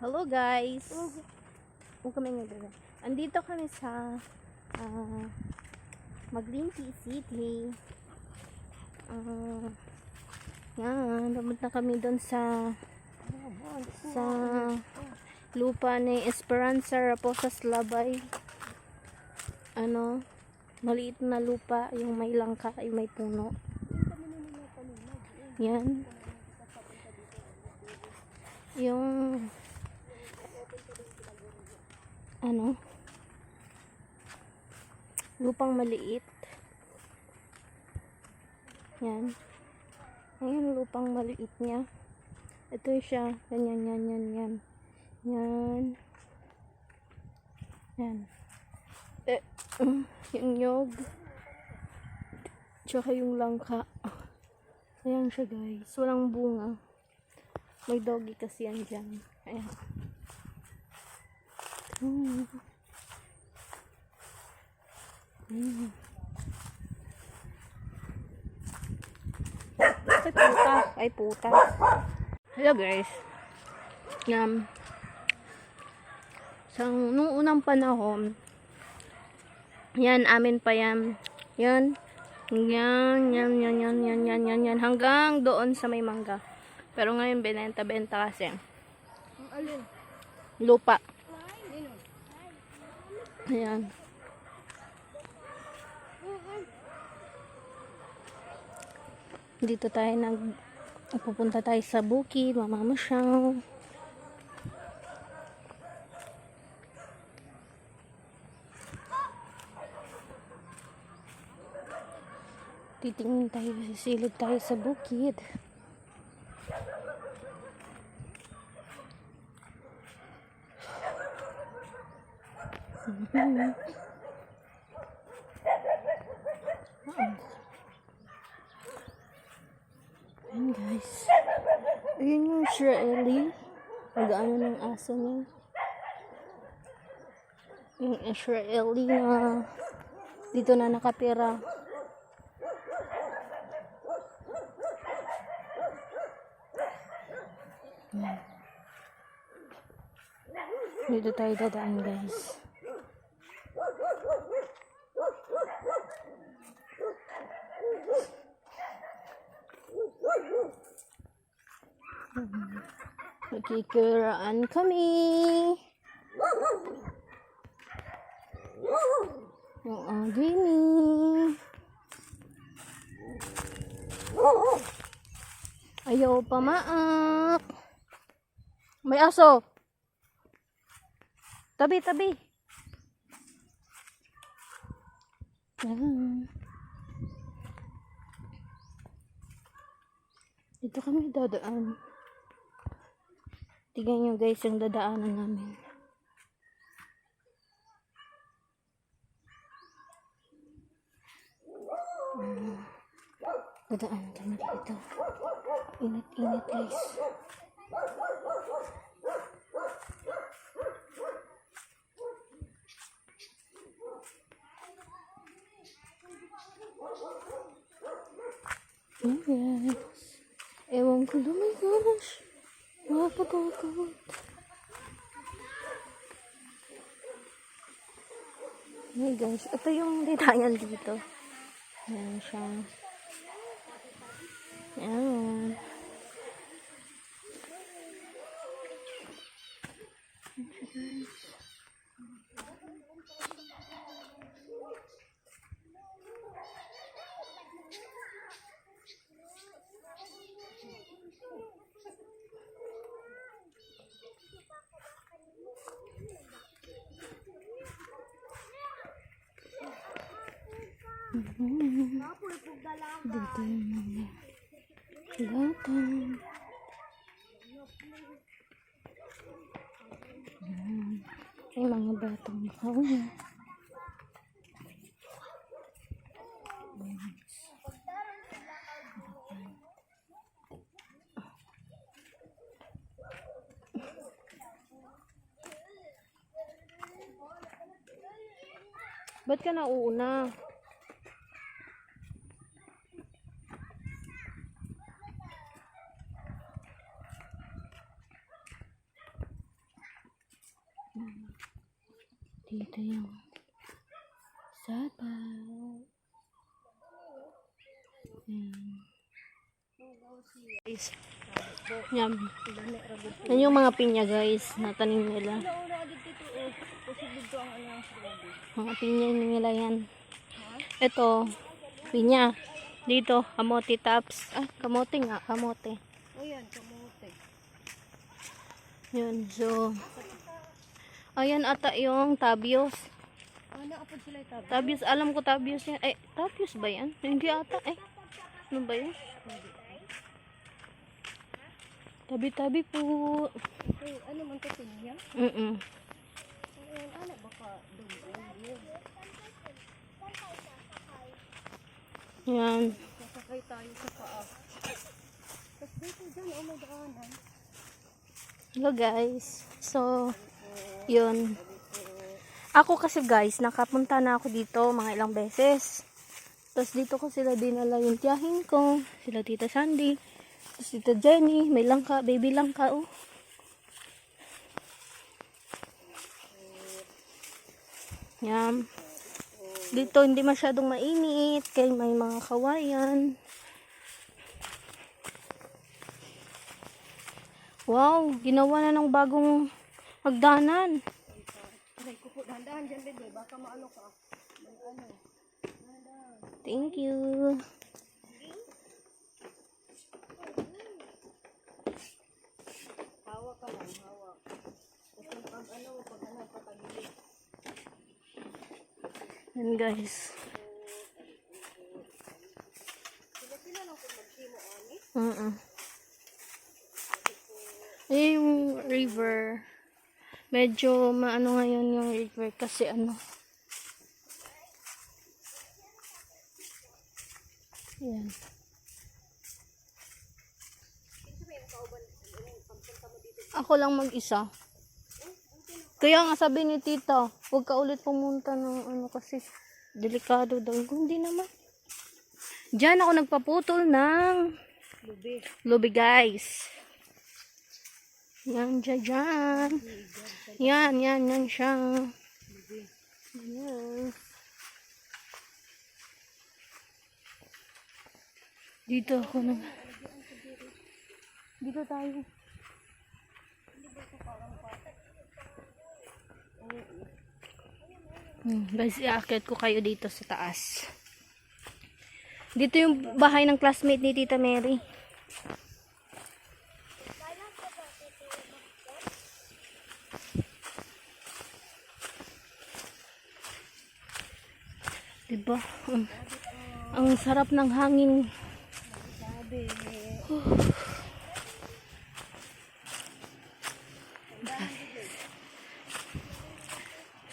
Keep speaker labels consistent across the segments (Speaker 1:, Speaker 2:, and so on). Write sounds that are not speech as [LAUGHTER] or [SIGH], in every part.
Speaker 1: Hello guys. Kung kami nga dito. Andito kami sa ah, Maglinti City. Ah, yan, pumunta kami doon sa sa lupa ni Esperanza Raposas Labay. Ano, maliit na lupa, yung may langka, yung may puno. Yan. Yung ano? Lupang maliit. Yan. Ayan lupang maliit niya. Ito siya. Ganyan yan yan yan. Yan. Yan. Eh, mm, yung nyog. Tsaka yung langka. Ayan siya guys. Walang bunga. May doggy kasi yan dyan. Ayan Mm. Mm. Ay, puta. Ay, puta. Hello, guys. Yan. Sa nung unang panahon, yan, amin pa yan. Yan. Yan, yan, yan, yan, yan, yan, yan, yan. Hanggang doon sa may mangga. Pero ngayon, binenta-benta kasi.
Speaker 2: Ang alin?
Speaker 1: Lupa. Ayan. Dito tayo nag pupunta tayo sa bukid, mamamasyal. Titingin tayo, sisilid tayo sa bukid. Ayan guys. Ayun yung Israeli. Nag-ano ng aso niya. Yung Israeli na dito na nakatira. Ayan. Dito tayo dadaan guys. Nakikiraan kami. Yung agini. Ayaw pamaak. May aso. Tabi, tabi. Yan. Dito kami dadaan. Tignan nyo guys yung dadaanan namin. Mm. Dadaan kami dito. Init-init guys. Hey guys. Ewan ko, oh my gosh. Nakakatakot. Hey guys, ito yung detayan dito. Ayan siya. Ayan. Ayan siya guys. Dito yung mga. Ayan. Ay, mga batang makauna. Ba't ka nauuna? Dito yung sabaw. Ayan. Guys. Yan. Yan yung mga pinya guys na tanim nila. Mga pinya nila yan. Ito, pinya. Dito, kamote tops. Ah, kamote nga, kamote.
Speaker 2: O yan, kamote.
Speaker 1: Yun, so. Ayan ata yung tabios.
Speaker 2: Ah, naapod sila itabi.
Speaker 1: Tabios, alam ko tabios yan. Eh, tabios ba yan? Hindi ata eh. Ano ba yun? Tabi-tabi po.
Speaker 2: Eh, ano man to pinya?
Speaker 1: Mm-mm.
Speaker 2: Ayan, ano baka dumaan.
Speaker 1: Yan.
Speaker 2: Sasakay tayo sa paa. Tapos dito dyan, oh may daanan.
Speaker 1: Hello guys. So, yun. Ako kasi guys, nakapunta na ako dito mga ilang beses. Tapos dito ko sila dinala yung tiyahin ko. Sila tita Sandy. Tapos tita Jenny. May langka, baby langka oh. Yan. Dito hindi masyadong mainit. Kaya may mga kawayan. Wow, ginawa na ng bagong hagdanan.
Speaker 2: Aray ko po, dahan-dahan dyan, bebe. Baka maano ka. May ano.
Speaker 1: Thank you.
Speaker 2: Hawak ka lang, hawak. Tapos pag ano, pag ano, patagilid.
Speaker 1: Yan guys.
Speaker 2: Sila-sila lang kung magsimo, ani.
Speaker 1: Mm -mm. Eh, yung river. Medyo maano ngayon yung river kasi ano. Yan. Ako lang mag-isa. Kaya nga sabi ni tita, huwag ka ulit pumunta ng ano kasi delikado daw. Hindi naman. Diyan ako nagpaputol ng
Speaker 2: Lubi.
Speaker 1: lubi guys. Yan, dyan, dyan. Yan, yan, yan siya. Yan. Dito ako nag... Dito tayo. Hmm, guys, iaakit ko kayo dito sa taas. Dito yung bahay ng classmate ni Tita Mary. Diba? Ang, ang sarap ng hangin. [SIGHS]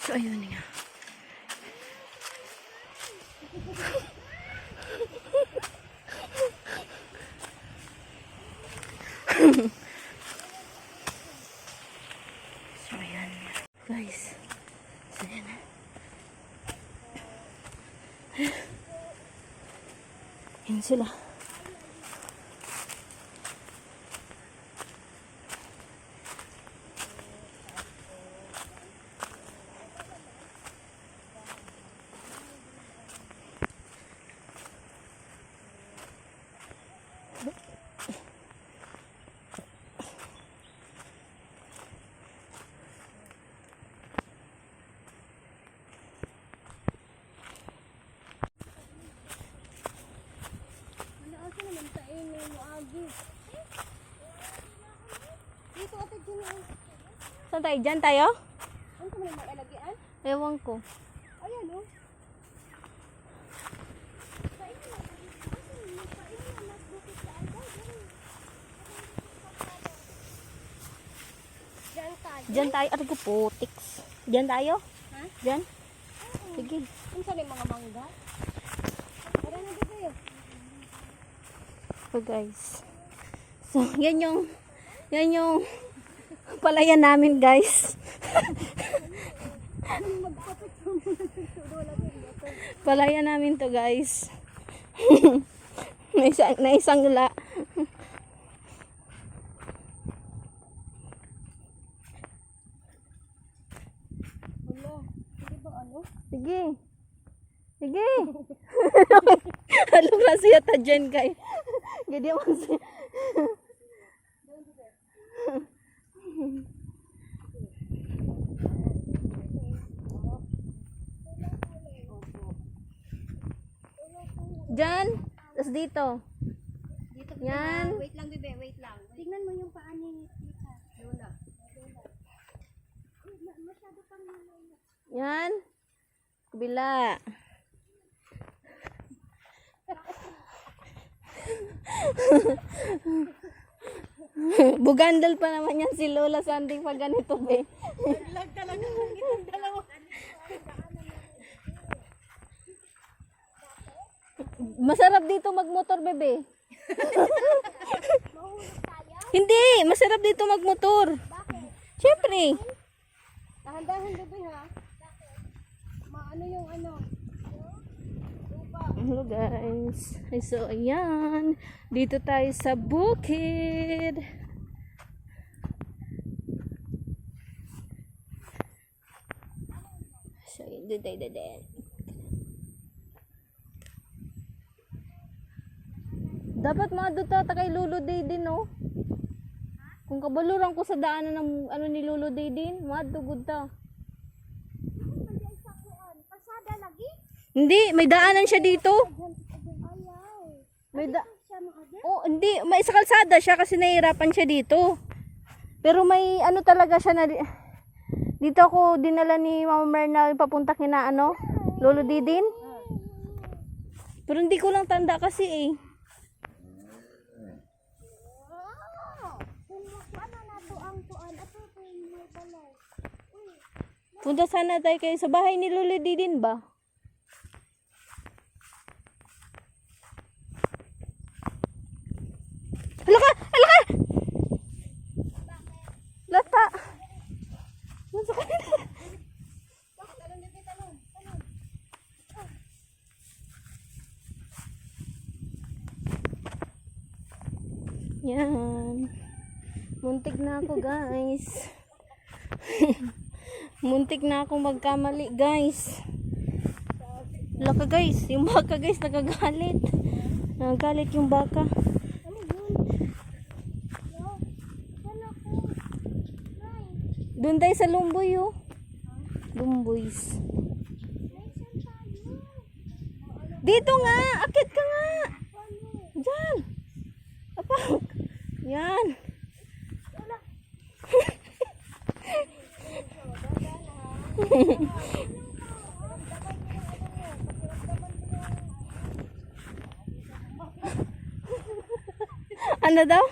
Speaker 1: So, ayun nga. so, ayan. Guys. So, ayan na. Yan
Speaker 2: Dito ate dyan ang
Speaker 1: Saan tayo? Diyan tayo?
Speaker 2: ano ka naman alagian?
Speaker 1: Ewan ko.
Speaker 2: Ayan oh. Diyan tayo.
Speaker 1: Diyan tayo. Ano ko putiks. Diyan tayo?
Speaker 2: Ha?
Speaker 1: Diyan? Sige.
Speaker 2: Kung saan yung mga mangga? Tara na dito eh.
Speaker 1: So guys. So, yan yung yan yung palayan namin guys. palayan namin to guys. [LAUGHS] naisang, naisangla.
Speaker 2: Wala.
Speaker 1: Sige. Sige. [LAUGHS] Alam na siya ta dyan kay. Gadi man siya. Diyan. Tapos dito.
Speaker 2: Dito
Speaker 1: Yan.
Speaker 2: Wait lang, bebe. Wait lang. Tingnan mo yung paa ni Tita. Lola. Masyado pang
Speaker 1: Yan. Kabila. [LAUGHS] Bugandal pa naman yan si Lola Sanding pag ganito be.
Speaker 2: Lag talaga ng itong dalawa.
Speaker 1: Masarap dito magmotor bebe. [LAUGHS] Hindi, masarap dito magmotor.
Speaker 2: Bakit?
Speaker 1: Siyempre.
Speaker 2: Dahan-dahan, bebe, ha? Maano yung ano?
Speaker 1: Hello guys. So ayan. Dito tayo sa bukid. So yun, doon tayo dadaan. Dapat mga duta ta kay Lolo Day din no. Kung kabaluran ko sa daanan ng ano ni Lolo Day din, madugod ta. Hindi, may daanan siya dito. May da? Oh, hindi. May sa kalsada siya kasi nahihirapan siya dito. Pero may ano talaga siya na... Dito ako dinala ni Mama Mernal papunta kina ano, Lolo Didin. Pero hindi ko lang tanda kasi eh. Punta sana tayo kayo sa bahay ni Lolo Didin ba? Hala ka! Hala ka! Lata! Nasa?
Speaker 2: Tanong.
Speaker 1: Yan. Muntik na ako, guys. [LAUGHS] Muntik na ako magkamali, guys. Laka, guys. Yung baka, guys, nagagalit. Nagagalit yung baka.
Speaker 2: Ano yun? Yo, saan ako? Nay,
Speaker 1: Doon tayo sa Lumboy, oh. Lumboys. Dito nga! Akit ka nga! Diyan! Apak! Yan! [LAUGHS] ano daw?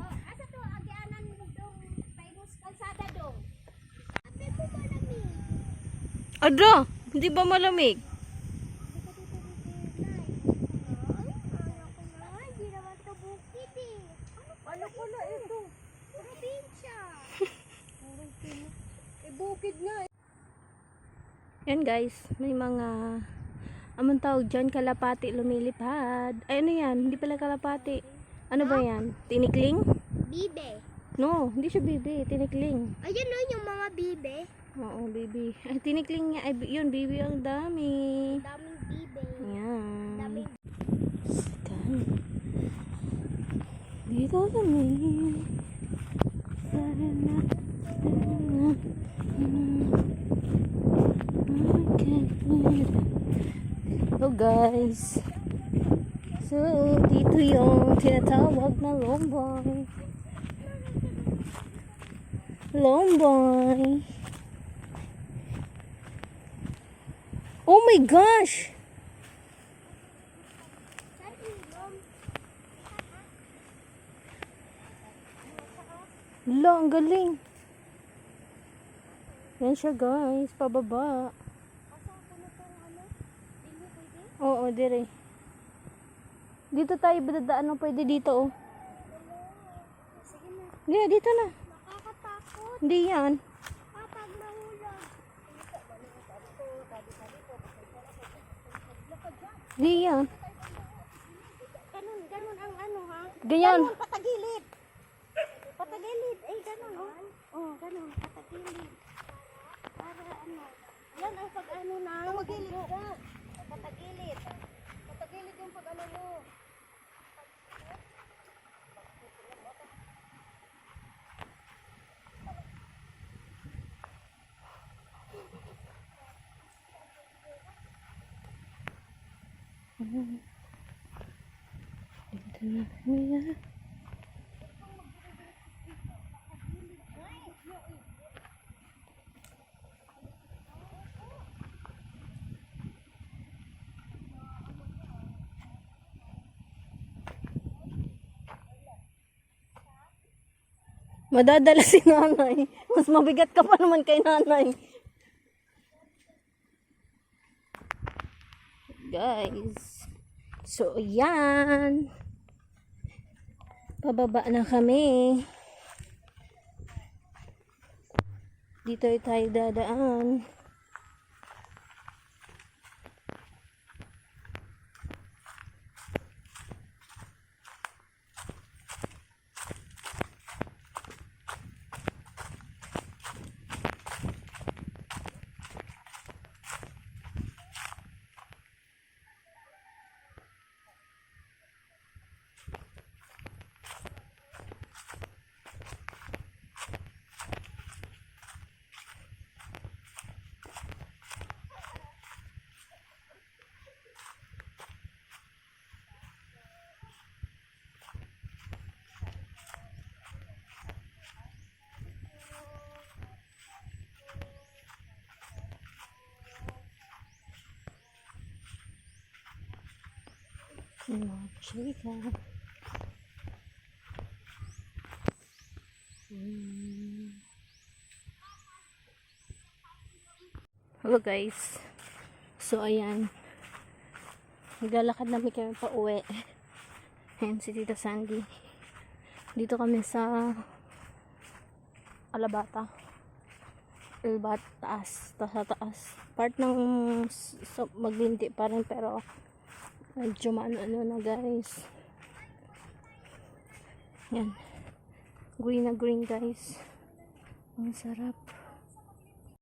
Speaker 2: Oh, asa to? Agianan mo dong Tainus kalsada dong. Ate po ba nami?
Speaker 1: Adra! Hindi ba malamig?
Speaker 2: Hindi naman to bukid eh. Ano pala ito? Probinsya. [LAUGHS] Eh, bukid nga eh.
Speaker 1: Yan guys, may mga amon tawag dyan, kalapati lumilipad. Ay ano yan? Hindi pala kalapati. Ano ba yan? Tinikling?
Speaker 2: Bibe.
Speaker 1: No, hindi siya bibi. Tinikling.
Speaker 2: Ayun no, yung mga bibe.
Speaker 1: Oo, bibi. [LAUGHS] Ay, tinikling niya. Ay, yun, bibi ang dami.
Speaker 2: Daming bibe.
Speaker 1: Yan.
Speaker 2: Daming
Speaker 1: Scan. Dito kami. Sana. Hello guys. So, dito yung tinatawag na lomboy. Lomboy. Oh my gosh! Hala, ang galing. Yan siya guys, pababa. Oo, dire. Dito tayo dadaan no, pwede dito oh.
Speaker 2: Sige na.
Speaker 1: Hindi, dito na.
Speaker 2: Nakakatakot.
Speaker 1: Hindi yan. Diyan. Ah.
Speaker 2: Ganun, ganun ang ano ha.
Speaker 1: Diyan.
Speaker 2: Ganun patagilid. Patagilid. Ay, ganun oh. Oh, ganun patagilid. Para ano. Yan ang pag-ano na. Tumagilid. Patagilid. Patagilid yung pag-ano mo.
Speaker 1: Madadala si nanay. Mas mabigat ka pa naman kay nanay. Guys. So, yan. Pababa na kami. Dito ay tayo dadaan. Mm. Hello guys. So ayan. Naglalakad namin kami pa uwi. Ayan si Tita Sandy. Dito kami sa Alabata. Albat taas. Taas taas. Part ng so, maglinti pa rin pero medyo maano-ano na guys. Yan. Green na green guys. Ang sarap.